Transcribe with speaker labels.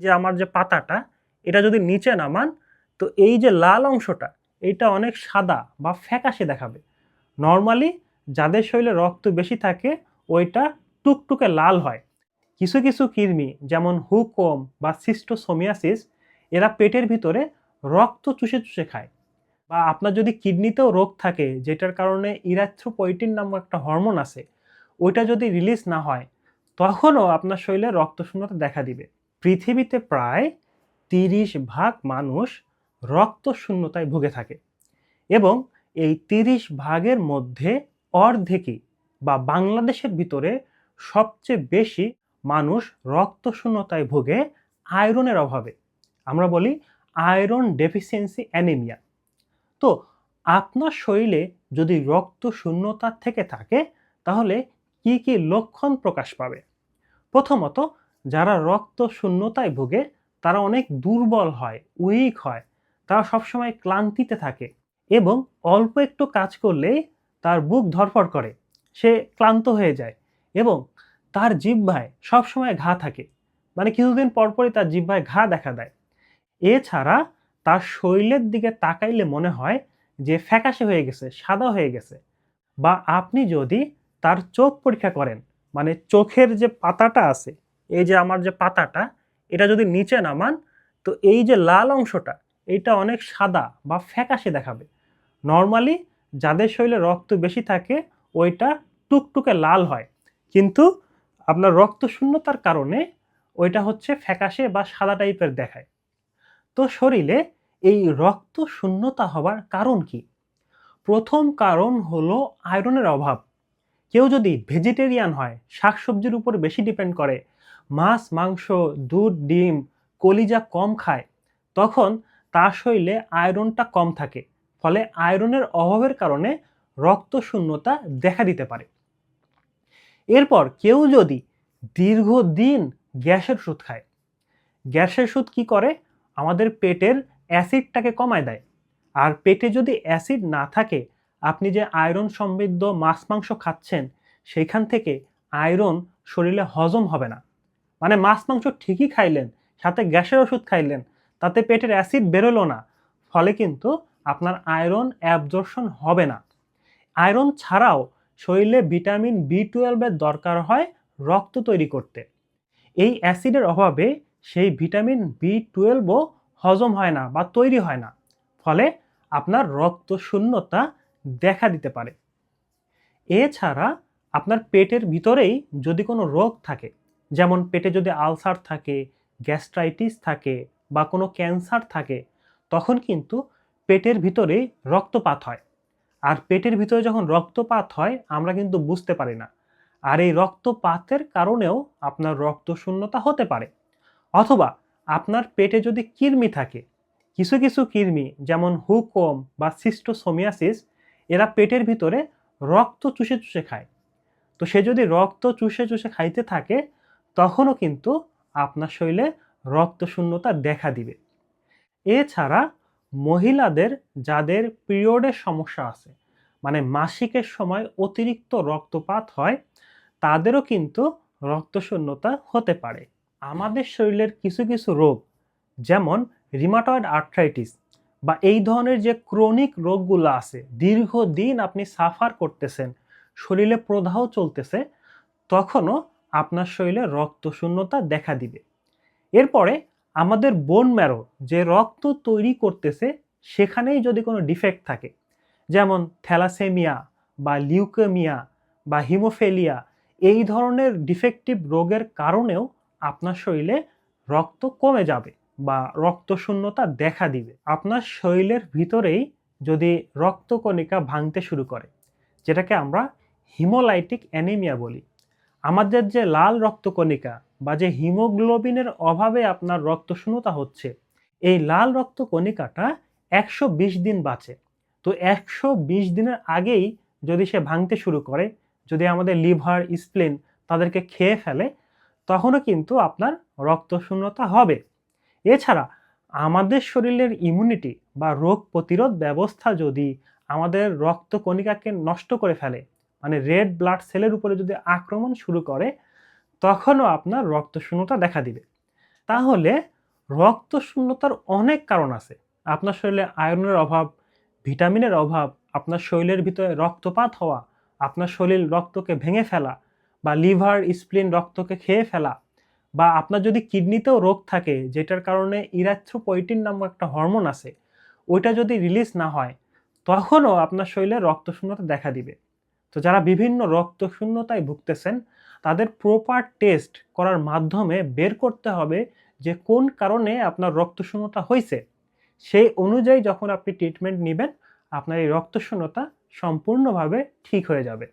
Speaker 1: যে আমার যে পাতাটা, এটা যদি নিচে নামান, তো এই যে লাল অংশটা এটা অনেক সাদা বা ফ্যাকাশে দেখাবে। নর্মালি যাদের শরীরে রক্ত বেশি থাকে, ওইটা টুকটুকে লাল হয়। কিছু কিছু কৃমি, যেমন হুকোম বা সিস্টোসোমিয়াসিস, এরা পেটের ভিতরে রক্ত চুষে চুষে খায়। বা আপনার যদি কিডনিতেও রোগ থাকে, যেটার কারণে ইরাথ্রোপয়েটিন নামক একটা হরমোন আছে, ওইটা যদি রিলিজ না হয়, তখনও আপনার শরীরে রক্তশূন্যতা দেখা দিবে। পৃথিবীতে প্রায় তিরিশ ভাগ মানুষ রক্ত শূন্যতায় ভুগে থাকে এবং এই তিরিশ ভাগের মধ্যে অর্ধেকই বা বাংলাদেশের ভিতরে সবচেয়ে বেশি মানুষ রক্ত শূন্যতায় ভুগে আয়রনের অভাবে। আমরা বলি আয়রন ডেফিসিয়েন্সি অ্যানিমিয়া। তো আপনার শরীরে যদি রক্ত শূন্যতা থেকে থাকে, তাহলে কি কি লক্ষণ প্রকাশ পাবে? প্রথমত যারা রক্ত শূন্যতায় ভোগে, তারা অনেক দুর্বল হয়, উইক হয়, তারা সবসময় ক্লান্তিতে থাকে এবং অল্প একটু কাজ করলেই তার বুক ধরফড় করে, সে ক্লান্ত হয়ে যায় এবং তার জিহ্বায় সবসময় ঘা থাকে। মানে কিছুদিন পরপরই তার জিহ্বায় ঘা দেখা দেয়। এছাড়া তার শরীরের দিকে তাকাইলে মনে হয় যে ফ্যাকাশে হয়ে গেছে, সাদা হয়ে গেছে বা আপনি যদি তার চোখ পরীক্ষা করেন মানে চোখের যে পাতাটা আছে এই যে আমার যে পাতাটা, এটা যদি নিচে নামান, তো এই যে লাল অংশটা এটা অনেক সাদা বা ফ্যাকাশে দেখাবে। নর্মালি যাদের শরীরে রক্ত বেশি থাকে, ওইটা টুকটুকে লাল হয়। কিন্তু আপনার রক্ত শূন্যতার কারণে ওইটা হচ্ছে ফ্যাকাশে বা সাদা টাইপের দেখায়। তো শরীরে এই রক্ত শূন্যতা হবার কারণ কি? প্রথম কারণ হলো আয়রনের অভাব। কেউ যদি ভেজিটেরিয়ান হয়, শাকসবজির উপর বেশি ডিপেন্ড করে মাছ, মাংস, দুধ, ডিম, কলিজা কম খায়, তখন তার শরীরে আয়রনটা কম থাকে, ফলে আয়রনের অভাবের কারণে রক্ত শূন্যতা দেখা দিতে পারে। এরপর কেউ যদি দীর্ঘদিন গ্যাসের ওষুধ খায়, গ্যাসের ওষুধ কি করে? আমাদের পেটের অ্যাসিডটাকে কমায় দেয়। আর পেটে যদি অ্যাসিড না থাকে, আপনি যে আয়রন সমৃদ্ধ মাছ, মাংস খাচ্ছেন, সেইখান থেকে আয়রন শরীরে হজম হবে না। মানে মাছ মাংস ঠিকই খাইলেন, সাথে গ্যাসের ওষুধ খাইলেন, তাতে পেটের অ্যাসিড বেরোলো না। ফলে কিন্তু আপনার আয়রন অ্যাবজর্শন হবে না। আয়রন ছাড়াও শরীরে ভিটামিন বি টুয়েলভের দরকার হয় রক্ত তৈরি করতে। এই অ্যাসিডের অভাবে সেই ভিটামিন বি টুয়েলভও হজম হয় না বা তৈরি হয় না। ফলে আপনার রক্ত শূন্যতা দেখা দিতে পারে। এছাড়া আপনার পেটের ভিতরেই যদি কোনো রোগ থাকে যেমন পেটে যদি আলসার থাকে, গ্যাস্ট্রাইটিস থাকে বা কোনো ক্যান্সার থাকে, তখন কিন্তু পেটের ভিতরে রক্তপাত হয়। আর পেটের ভিতরে যখন রক্তপাত হয়, আমরা কিন্তু বুঝতে পারি না। আর এই রক্তপাতের কারণেও আপনার রক্ত শূন্যতা হতে পারে। অথবা আপনার পেটে যদি কৃমি থাকে, কিছু কিছু কৃমি যেমন হুকোম বা সিস্টোসোমিয়াসিস, এরা পেটের ভিতরে রক্ত চুষে চুষে খায়। তো সে যদি রক্ত চুষে চুষে খাইতে থাকে তখনও কিন্তু আপনার শরীরে রক্ত শূন্যতা দেখা দিবে। এছাড়া মহিলাদের যাদের পিরিয়ডের সমস্যা আছে মানে মাসিকের সময় অতিরিক্ত রক্তপাত হয়, তাদেরও কিন্তু রক্তশূন্যতা হতে পারে। আমাদের শরীরের কিছু কিছু রোগ, যেমন রিমাটয়েড আর্থ্রাইটিস বা এই ধরনের যে ক্রনিক রোগগুলো আছে, দীর্ঘদিন আপনি সাফার করতেছেন, শরীরে প্রদাহ চলতেছে, তখনও আপনার শরীরে রক্তশূন্যতা দেখা দিবে। এরপরে আমাদের বোন ম্যারো যে রক্ত তৈরি করতেছে, সেখানেই যদি কোনো ডিফেক্ট থাকে, যেমন থ্যালাসেমিয়া বা লিউকেমিয়া বা হিমোফেলিয়া, এই ধরনের ডিফেক্টিভ রোগের কারণেও আপনার শরীরে রক্ত কমে যাবে বা রক্তশূন্যতা দেখা দিবে। আপনার শরীরের ভিতরেই যদি রক্তকণিকা ভাঙতে শুরু করে, যেটাকে আমরা হিমোলাইটিক অ্যানিমিয়া বলি আমাদের যে লাল রক্তকণিকা বা যে হিমোগ্লোবিনের অভাবে আপনার রক্তশূন্যতা হচ্ছে, এই লাল রক্তকণিকাটা একশো বিশ দিন বাঁচে। তো একশো বিশ দিনের আগেই যদি সে ভাঙতে শুরু করে, যদি আমাদের লিভার, স্প্লেন তাদেরকে খেয়ে ফেলে, তখনও কিন্তু আপনার রক্তশূন্যতা হবে। এছাড়া আমাদের শরীরের ইমিউনিটি বা রোগ প্রতিরোধ ব্যবস্থা যদি আমাদের রক্তকণিকাকে নষ্ট করে ফেলে মানে রেড ব্লাড সেলের উপরে যদি আক্রমণ শুরু করে, তখনও আপনার রক্তশূন্যতা দেখা দিবে। তাহলে রক্তশূন্যতার অনেক কারণ আছে। আপনার শরীরে আয়রনের অভাব, ভিটামিনের অভাব, আপনার শরীরের ভিতরে রক্তপাত হওয়া, আপনার শরীর রক্তকে ভেঙে ফেলা বা লিভার, স্প্লিন রক্তকে খেয়ে ফেলা বা আপনার যদি কিডনিতেও রোগ থাকে, যেটার কারণে ইরাথ্রোপয়েটিন নামক একটা হরমোন আছে, ওইটা যদি রিলিজ না হয়, তখনও আপনার শরীরে রক্তশূন্যতা দেখা দিবে। তো যারা বিভিন্ন রক্তশূন্যতায় ভুগতেছেন, তাদের প্রপার টেস্ট করার মাধ্যমে বের করতে হবে যে কোন কারণে আপনার রক্তশূন্যতা হয়েছে। সেই অনুযায়ী যখন আপনি ট্রিটমেন্ট নেবেন, আপনার এই রক্তশূন্যতা সম্পূর্ণভাবে ঠিক হয়ে যাবে।